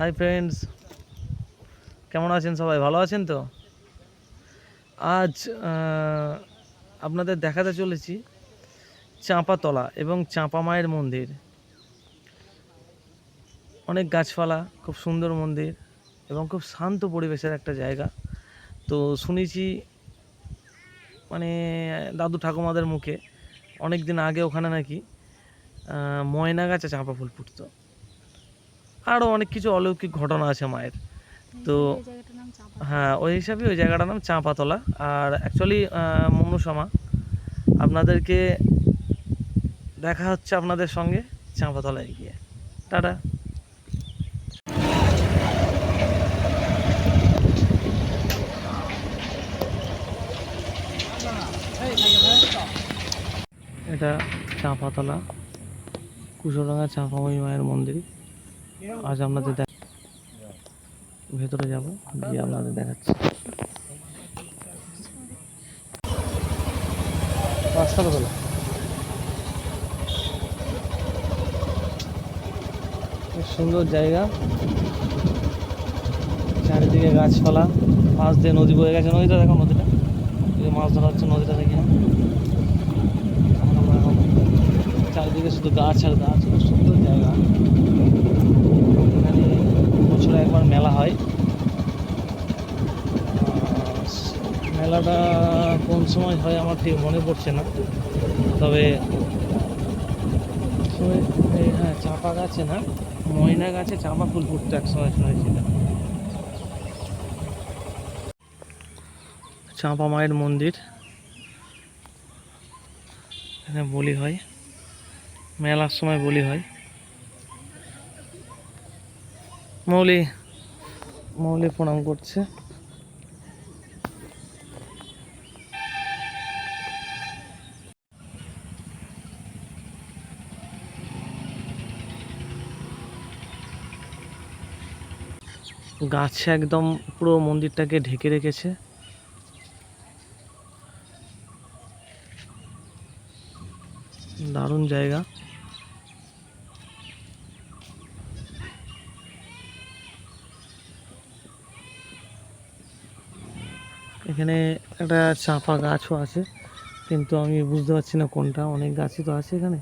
Hi friends কেমন আছেন সবাই? ভালো আছেন তো? আজ আপনাদের দেখাতে চলেছি চাঁপাতলা এবং চাঁপা মায়ের মন্দির। অনেক গাছপালা, খুব সুন্দর মন্দির এবং খুব শান্ত পরিবেশের একটা জায়গা। তো শুনেছি মানে দাদু ঠাকুমাদের মুখে অনেক দিন আগে ওখানে নাকি ময়না গাছে চাঁপা ফুল ফুটতো। আরও অনেক কিছু অলৌকিক ঘটনা আছে মায়ের। তো হ্যাঁ ওই হিসাবে ওই জায়গাটার নাম চাঁপাতলা। আর অ্যাকচুয়ালি মনুসমা আপনাদেরকে দেখা হচ্ছে আপনাদের সঙ্গে চাঁপাতলায় গিয়ে। টাটা। এটা চাঁপাতলা কুশোডাঙ্গা চাঁপাময়ী মায়ের মন্দির। আজ আপনাদের দেখ ভেতরে যাব, গিয়ে আপনাদের দেখাচ্ছি। সুন্দর জায়গা। চারিদিকে গাছপালা। মাছ দিয়ে নদী বয়ে গেছে। নদীটা দেখো নদীটা। মাছ ধরা হচ্ছে নদীটা দেখি চারিদিকে শুধু গাছ আর গাছ। খুব সুন্দর জায়গা এখানে বছরে একবার মেলা হয়। মেলাটা কোন সময় হয় আমার ঠিক মনে পড়ছে না। তবে হ্যাঁ চাপা গাছে না, ময়না গাছে চাপা ফুল ফুটতো এক সময় শুনেছিল চাঁপা মায়ের মন্দির। এখানে বলি হয়। মেলার সময় বলি হয়। মৌলি মৌলি প্রণাম করছে। গাছে একদম পুরো মন্দিরটাকে ঢেকে রেখেছে। দারুণ জায়গা। এখানে একটা চাপা গাছও আছে, কিন্তু আমি বুঝতে পারছি না কোনটা। অনেক গাছই তো আছে এখানে।